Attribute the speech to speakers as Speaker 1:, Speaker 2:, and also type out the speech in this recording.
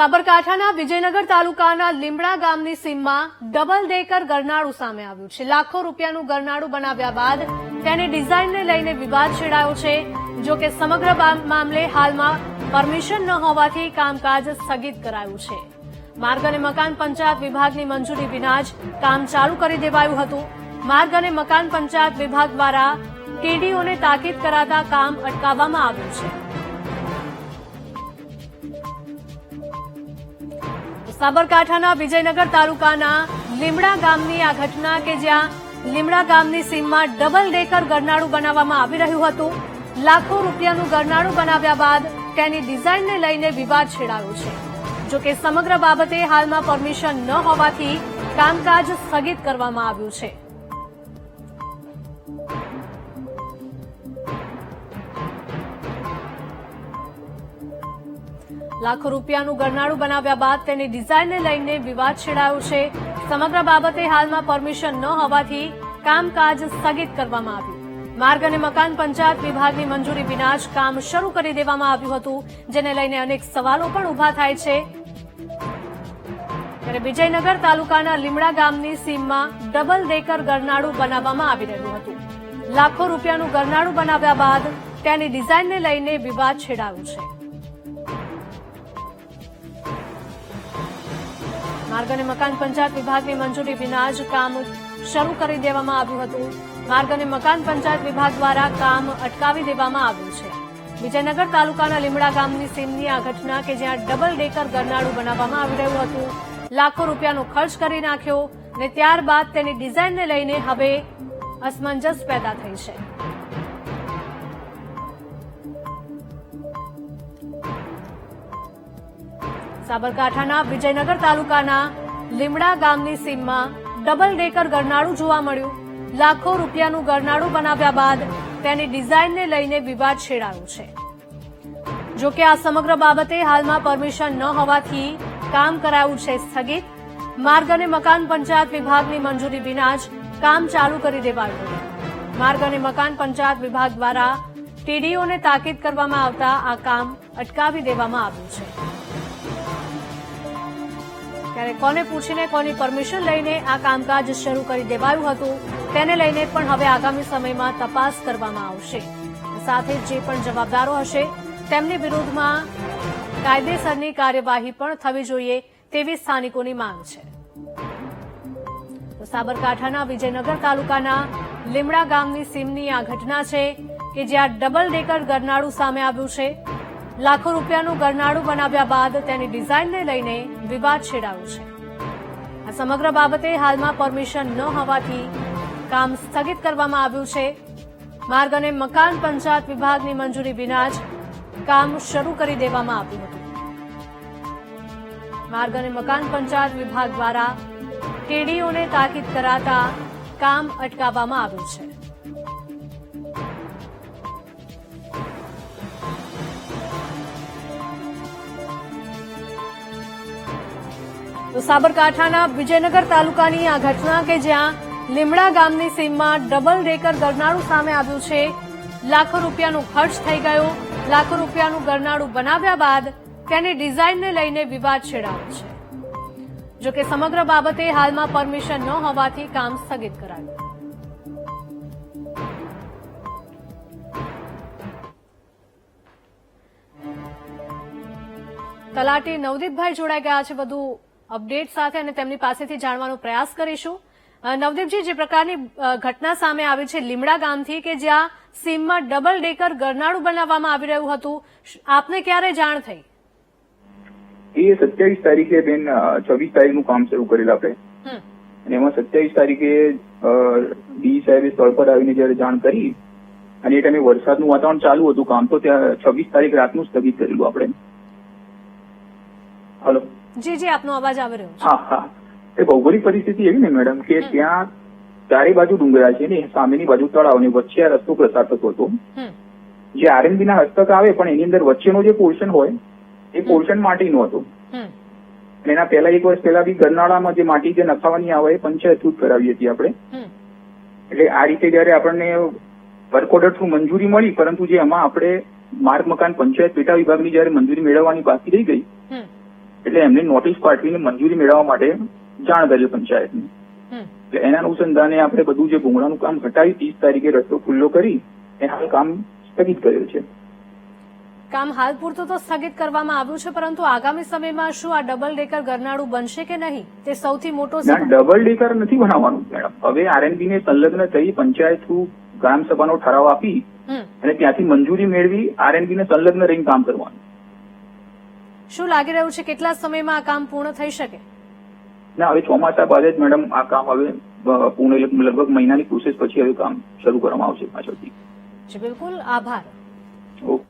Speaker 1: સાબરકાંઠાના વિજયનગર તાલુકાના લીમડા ગામની સીમમાં ડબલ ડેકર ગરનાળું સામે આવ્યું છે. લાખો રૂપિયાનું ગરનાળું બનાવ્યા બાદ તેની ડિઝાઇનને લઈને વિવાદ છેડાયો છે. જો કે સમગ્ર મામલે હાલમાં પરમિશન ન હોવાથી કામકાજ સ્થગિત કરાયું છે. માર્ગ અને મકાન પંચાયત વિભાગની મંજૂરી વિના જ કામ ચાલુ કરી દેવાયું હતું. માર્ગ અને મકાન પંચાયત વિભાગ દ્વારા ટીડીઓને તાકીદ કરાતા કામ અટકાવવામાં આવ્યું છે. સાબરકાંઠાના વિજયનગર તાલુકાના લીમડા ગામની આ ઘટના કે જ્યાં લીમડા ગામની સીમમાં ડબલ ડેકર ગરનાળું બનાવવામાં આવી રહ્યું હતું. લાખો રૂપિયાનું ગરનાળું બનાવ્યા બાદ તેની ડિઝાઇનને લઈને વિવાદ છેડાયો છે. જો કે સમગ્ર બાબતે હાલમાં પરમિશન ન હોવાથી કામકાજ સ્થગિત કરવામાં આવ્યું છે. લાખો રૂપિયાનું ગરનાળું બનાવ્યા બાદ તેની ડિઝાઇનને લઈને વિવાદ છેડાયો છે. સમગ્ર બાબતે હાલમાં પરમિશન ન હોવાથી કામકાજ સ્થગિત કરવામાં આવ્યું. માર્ગ અને મકાન પંચાયત વિભાગની મંજૂરી વિના જ કામ શરૂ કરી દેવામાં આવ્યું હતું, જેને લઈને અનેક સવાલો પણ ઊભા થાય છે. ત્યારે વિજયનગર તાલુકાના લીમડા ગામની સીમમાં ડબલ ડેકર ગરનાળું બનાવવામાં આવી રહ્યું હતું. લાખો રૂપિયાનું ગરનાળું બનાવ્યા બાદ તેની ડિઝાઇનને લઈને વિવાદ છેડાયો છે. માર્ગ અને મકાન પંચાયત વિભાગની મંજૂરી વિના જ કામ શરૂ કરી દેવામાં આવ્યું હતું. માર્ગ અને મકાન પંચાયત વિભાગ દ્વારા કામ અટકાવી દેવામાં આવ્યું છે. વિજયનગર તાલુકાના લીમડા ગામની સીમની આ ઘટના કે જ્યાં ડબલ ડેકર ગરનાળું બનાવવામાં આવી રહ્યું હતું, લાખો રૂપિયાનો ખર્ચ કરી નાખ્યો અને ત્યારબાદ તેની ડિઝાઇનને લઈને હવે અસમંજસ પેદા થઈ છે. સાબરકાંઠાના વિજયનગર તાલુકાના લીમડા ગામની સીમમાં ડબલ ડેકર ગરનાળું જોવા મળ્યું. લાખો રૂપિયાનું ગરનાળું બનાવ્યા બાદ તેની ડિઝાઇનને લઈને વિવાદ છેડાયો છે. જો કે આ સમગ્ર બાબતે હાલમાં પરમિશન ન હોવાથી કામ કરાયું છે સ્થગિત. માર્ગ અને મકાન પંચાયત વિભાગની મંજૂરી વિના જ કામ ચાલુ કરી દેવાયું માર્ગ અને મકાન પંચાયત વિભાગ દ્વારા ટીડીઓને તાકીદ કરવામાં આવતા આ કામ અટકાવી દેવામાં આવ્યું છે. ત્યારે કોને પૂછીને કોની પરમિશન લઈને આ કામકાજ શરૂ કરી દેવાયું હતું, તેને લઈને પણ હવે આગામી સમયમાં તપાસ કરવામાં આવશે. સાથે જે પણ જવાબદારો હશે, તેમની વિરુદ્ધમાં કાયદેસરની કાર્યવાહી પણ થવી જોઈએ તેવી સ્થાનિકોની માંગ છે. સાબરકાંઠાના વિજયનગર તાલુકાના લીમડા ગામની સીમની આ ઘટના છે કે જ્યાં ડબલ ડેકર ગરનાળું સામે આવ્યું છે. લાખો રૂપિયાનું ગરનાળું બનાવ્યા બાદ તેની ડિઝાઇનને લઈને વિવાદ છેડાયો છે. આ સમગ્ર બાબતે હાલમાં પરમિશન ન હોવાથી કામ સ્થગિત કરવામાં આવ્યું છે. માર્ગ અને મકાન પંચાયત વિભાગની મંજૂરી વિના જ કામ શરૂ કરી દેવામાં આવ્યું હતું. માર્ગ અને મકાન પંચાયત વિભાગ દ્વારા કેડીઓને તાકીદ કરાતા કામ અટકાવવામાં આવ્યું છે. સાબરકાંઠાના વિજયનગર તાલુકાની આ ઘટના કે જ્યાં લીમડા ગામની સીમમાં ડબલ ડેકર ગરનાળું સામે આવ્યું છે. લાખો રૂપિયાનો ખર્ચ થઈ ગયો. લાખો રૂપિયાનું ગરનાળું બનાવ્યા બાદ તેની ડિઝાઇનને લઈને વિવાદ છેડાયો છે. જો કે સમગ્ર બાબતે હાલમાં પરમિશન ન હોવાથી કામ સ્થગિત કરાયું. તલાટી નવદીપભાઈ જોડાઈ ગયા છે. વધુ અપડેટ સાથે અને તેમની પાસેથી જાણવાનો પ્રયાસ કરીશું. નવદીપજી જે પ્રકારની ઘટના સામે આવી છે લીમડા ગામથી કે જ્યાં સીમમાં ડબલ ડેકર ગરનાળું બનાવવામાં આવી રહ્યું હતું આપને ક્યારે જાણ થઈ?
Speaker 2: એ સત્યાવીસ તારીખે બેન છવ્વીસ તારીખનું કામ શરૂ કરેલ આપણે.
Speaker 1: હમ,
Speaker 2: અને એમાં સત્યાવીસ તારીખે ડી સાહેબે સ્થળ પર આવીને જયારે જાણ કરી અને એ ટાઈમે વરસાદનું વાતાવરણ ચાલુ હતું કામ તો ત્યાં છવ્વીસ તારીખ રાતનું સ્થગિત કરેલું આપણે. હલો.
Speaker 1: જી જી આપનો અવાજ આવી રહ્યો છે.
Speaker 2: હા હા. એ ભૌગોલિક પરિસ્થિતિ એવી ને મેડમ કે ત્યાં ચારે બાજુ ડુંગરા છે ને સામેની બાજુ તળાવ ને વચ્ચે આ રસ્તો પ્રસાર થતો હતો. જે આરએનબી ના હસ્તક આવે પણ એની અંદર વચ્ચેનો જે પોર્શન હોય એ પોર્શન માટીનો હતો. અને એના પહેલા એક વર્ષ પહેલા બી ગરનાળામાં જે માટી જે નખાવાની આવે એ પંચાયત કરાવી હતી આપણે. એટલે આ રીતે જયારે આપણને વર્ક ઓર્ડર થ્રુ મંજૂરી મળી પરંતુ જે એમાં આપણે માર્ગ મકાન પંચાયત પેટા વિભાગની જયારે મંજૂરી મેળવવાની બાકી રહી ગઈ એટલે એમને નોટિસ પાઠવીને મંજૂરી મેળવવા માટે જાણ કરેલ પંચાયતને. એટલે એના અનુસંધાને આપણે બધું જે ભૂંગળાનું કામ હટાવી ત્રીસ તારીખે રસ્તો ખુલ્લો કરી એ હાલ કામ સ્થગિત કરેલ છે.
Speaker 1: કામ હાલ પૂરતું તો સ્થગિત કરવામાં આવ્યું છે પરંતુ આગામી સમયમાં શું આ ડબલ ડેકર ગરનાળું બનશે કે નહીં? તે સૌથી મોટો
Speaker 2: ડબલ ડેકર નથી બનાવવાનું મેડમ. હવે આરએનબી ને સંલગ્ન થઈ પંચાયત થ્રુ ગ્રામસભાનો ઠરાવ આપી અને ત્યાંથી મંજૂરી મેળવી આરએનબી ને સંલગ્ન રહીને કામ કરવાનું.
Speaker 1: શું લાગી રહ્યું છે કેટલા સમયમાં આ કામ પૂર્ણ થઈ શકે?
Speaker 2: ના હવે ચોમાસા બાદ જ મેડમ આ કામ હવે પૂર્ણ લગભગ મહિનાની પ્રોસેસ પછી હવે કામ શરૂ કરવામાં આવશે પાછળથી.
Speaker 1: બિલકુલ. આભાર.
Speaker 2: ઓકે.